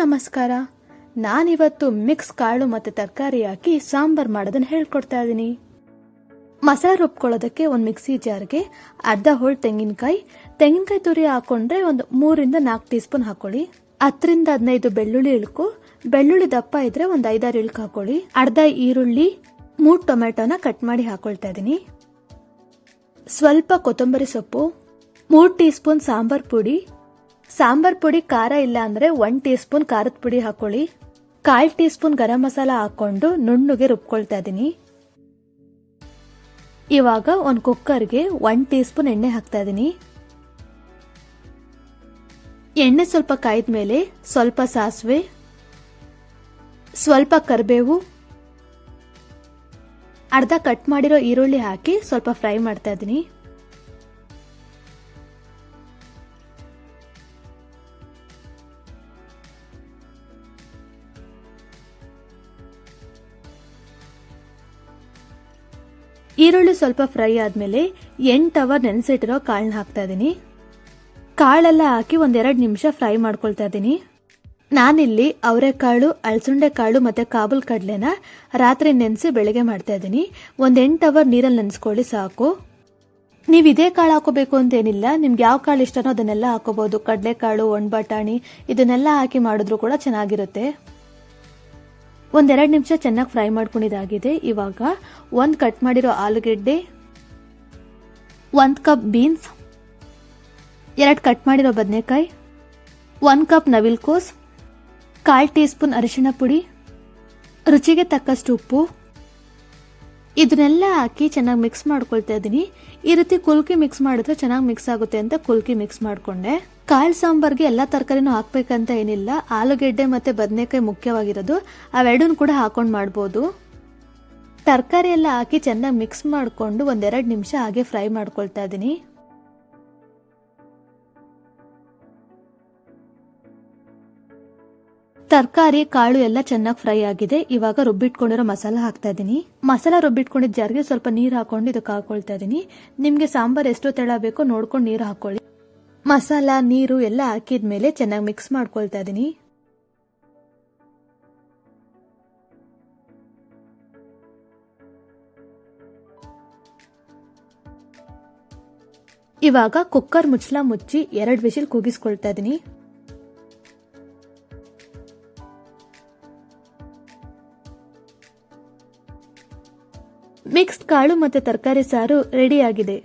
ನಮಸ್ಕಾರ. ನಾನಿವತ್ತು ಮಿಕ್ಸ್ ಕಾಳು ಮತ್ತು ತರಕಾರಿ ಹಾಕಿ ಸಾಂಬಾರ್ ಮಾಡೋದನ್ನ ಹೇಳ್ಕೊಡ್ತಾ ಇದ್ದೀನಿ. ಮಸಾಲೆ ರುಬ್ಕೊಳ್ಳೋದಕ್ಕೆ ಒಂದು ಮಿಕ್ಸಿ ಜಾರ್ಗೆ ಅರ್ಧ ಹೋಳ್ ತೆಂಗಿನಕಾಯಿ ತೆಂಗಿನಕಾಯಿ ತುರಿ ಹಾಕೊಂಡ್ರೆ ಒಂದು ಮೂರಿಂದ ನಾಲ್ಕು ಟೀ ಸ್ಪೂನ್ ಹಾಕೊಳ್ಳಿ. ಹತ್ತರಿಂದ ಹದಿನೈದು ಬೆಳ್ಳುಳ್ಳಿ ಇಳ್ಕು, ಬೆಳ್ಳುಳ್ಳಿ ದಪ್ಪ ಇದ್ರೆ ಒಂದು ಐದಾರು ಇಳ್ಕು ಹಾಕೊಳ್ಳಿ. ಅರ್ಧ ಈರುಳ್ಳಿ, ಮೂರು ಟೊಮೆಟೊನ ಕಟ್ ಮಾಡಿ ಹಾಕೊಳ್ತಾ ಇದ್ದೀನಿ. ಸ್ವಲ್ಪ ಕೊತ್ತಂಬರಿ ಸೊಪ್ಪು, ಮೂರು ಟೀ ಸ್ಪೂನ್ ಸಾಂಬಾರ್ ಪುಡಿ ಸಾಂಬಾರ್ ಪುಡಿ ಖಾರ ಇಲ್ಲ ಅಂದ್ರೆ ಒನ್ ಟೀ ಸ್ಪೂನ್ ಖಾರದ ಪುಡಿ ಹಾಕೊಳ್ಳಿ. ಕಾಲ್ ಟೀ ಸ್ಪೂನ್ ಗರಂ ಮಸಾಲ ಹಾಕೊಂಡು ನುಣ್ಣಗೆ ರುಬ್ಕೊಳ್ತಾ ಇದ್ದೀನಿ ಇವಾಗ ಒಂದು ಕುಕ್ಕರ್ಗೆ ಒನ್ ಟೀ ಸ್ಪೂನ್ ಎಣ್ಣೆ ಹಾಕ್ತಾ ಇದ್ದೀನಿ ಎಣ್ಣೆ ಸ್ವಲ್ಪ ಕಾಯ್ದ ಮೇಲೆ ಸ್ವಲ್ಪ ಸಾಸಿವೆ, ಸ್ವಲ್ಪ ಕರಿಬೇವು, ಅರ್ಧ ಕಟ್ ಮಾಡಿರೋ ಈರುಳ್ಳಿ ಹಾಕಿ ಸ್ವಲ್ಪ ಫ್ರೈ ಮಾಡ್ತಾ ಇದ್ದೀನಿ ಈರುಳ್ಳಿ ಸ್ವಲ್ಪ ಫ್ರೈ ಆದಮೇಲೆ ಎಂಟು ಅವರ್ ನೆನೆಸಿಟ್ಟಿರೋ ಕಾಳನ್ನ ಹಾಕ್ತಾ ಇದ್ದೀನಿ. ಕಾಳೆಲ್ಲ ಹಾಕಿ ಒಂದೆರಡು ನಿಮಿಷ ಫ್ರೈ ಮಾಡ್ಕೊಳ್ತಾ ಇದ್ದೀನಿ. ನಾನಿಲ್ಲಿ ಅವರೆಕಾಳು ಅಳಸುಂಡೆ ಕಾಳು ಮತ್ತೆ ಕಾಬೂಲ್ ಕಡಲೆನ ರಾತ್ರಿ ನೆನೆಸಿ ಬೆಳಗ್ಗೆ ಮಾಡ್ತಾ ಇದ್ದೀನಿ. ಒಂದು ಎಂಟು ಅವರ್ ನೀರಲ್ಲಿ ನೆನೆಸ್ಕೊಳ್ಳಿ ಸಾಕು. ನೀವು ಇದೇ ಕಾಳು ಹಾಕೋಬೇಕು ಅಂತೇನಿಲ್ಲ. ನಿಮ್ಗೆ ಯಾವ ಕಾಳು ಇಷ್ಟನೋ ಅದನ್ನೆಲ್ಲ ಹಾಕೋಬಹುದು ಕಡಲೆಕಾಳು ಒಣ ಬಟಾಣಿ ಇದನ್ನೆಲ್ಲ ಹಾಕಿ ಮಾಡಿದ್ರು ಕೂಡ ಚೆನ್ನಾಗಿರುತ್ತೆ. ಒಂದೆರಡು ನಿಮಿಷ ಚೆನ್ನಾಗಿ ಫ್ರೈ ಮಾಡ್ಕೊಂಡಿದ್ದಾಗಿದೆ. ಇವಾಗ ಒಂದು ಕಟ್ ಮಾಡಿರೋ ಆಲೂಗೆಡ್ಡೆ, ಒಂದು ಕಪ್ ಬೀನ್ಸ್, ಎರಡು ಕಟ್ ಮಾಡಿರೋ ಬದನೆಕಾಯಿ, ಒಂದು ಕಪ್ ನವಿಲ್ಕೋಸ್, ಕಾಲು ಟೀ ಸ್ಪೂನ್ ಅರಿಶಿಣ ಪುಡಿ, ರುಚಿಗೆ ತಕ್ಕಷ್ಟು ಉಪ್ಪು ಇದನ್ನೆಲ್ಲ ಹಾಕಿ ಚೆನ್ನಾಗಿ ಮಿಕ್ಸ್ ಮಾಡ್ಕೊಳ್ತಾ ಇದ್ದೀನಿ. ಈ ರೀತಿ ಕುಲ್ಕಿ ಮಿಕ್ಸ್ ಮಾಡಿದ್ರೆ ಚೆನ್ನಾಗಿ ಮಿಕ್ಸ್ ಆಗುತ್ತೆ ಅಂತ ಕುಲ್ಕಿ ಮಿಕ್ಸ್ ಮಾಡಿಕೊಂಡೆ. ಕಾಳು ಸಾಂಬಾರ್ಗೆ ಎಲ್ಲ ತರಕಾರಿನೂ ಹಾಕ್ಬೇಕಂತ ಏನಿಲ್ಲ. ಆಲೂಗೆಡ್ಡೆ ಮತ್ತೆ ಬದನೆಕಾಯಿ ಮುಖ್ಯವಾಗಿರೋದು. ಅವೆರಡನ್ನು ಕೂಡ ಹಾಕೊಂಡು ಮಾಡ್ಬೋದು. ತರಕಾರಿ ಎಲ್ಲ ಹಾಕಿ ಚೆನ್ನಾಗಿ ಮಿಕ್ಸ್ ಮಾಡಿಕೊಂಡು ಒಂದೆರಡು ನಿಮಿಷ ಹಾಗೆ ಫ್ರೈ ಮಾಡ್ಕೊಳ್ತಾ ಇದ್ದೀನಿ. ತರಕಾರಿ, ಕಾಳು ಎಲ್ಲ ಚೆನ್ನಾಗಿ ಫ್ರೈ ಆಗಿದೆ. ಇವಾಗ ರುಬ್ಬಿಟ್ಕೊಂಡಿರೋ ಮಸಾಲ ಹಾಕ್ತಾ ಇದ್ದೀನಿ ಮಸಾಲ ರುಬ್ಬಿಟ್ಕೊಂಡಿದ್ದ ಜಾರಿಗೆ ಸ್ವಲ್ಪ ನೀರು ಹಾಕೊಂಡು ಇದಕ್ಕೆ ಹಾಕೊಳ್ತಾ ಇದ್ದೀನಿ ನಿಮಗೆ ಸಾಂಬಾರ್ ಎಷ್ಟು ತೆಳ ಬೇಕೋ ನೋಡ್ಕೊಂಡು ನೀರು ಹಾಕೊಳ್ಳಿ. ಮಸಾಲ, ನೀರು ಎಲ್ಲ ಹಾಕಿದ ಮೇಲೆ ಚೆನ್ನಾಗಿ ಮಿಕ್ಸ್ ಮಾಡ್ಕೊಳ್ತಾ ಇದ್ದೀನಿ ಇವಾಗ ಕುಕ್ಕರ್ ಮುಚ್ಚಲ ಮುಚ್ಚಿ ಎರಡು ವಿಸಿಲ್ ಕೂಗಿಸ್ಕೊಳ್ತಾ ಇದ್ದೀನಿ ಮಿಕ್ಸ್ಡ್ ಕಾಳು ಮತ್ತು ತರಕಾರಿ ಸಾರು ರೆಡಿಯಾಗಿದೆ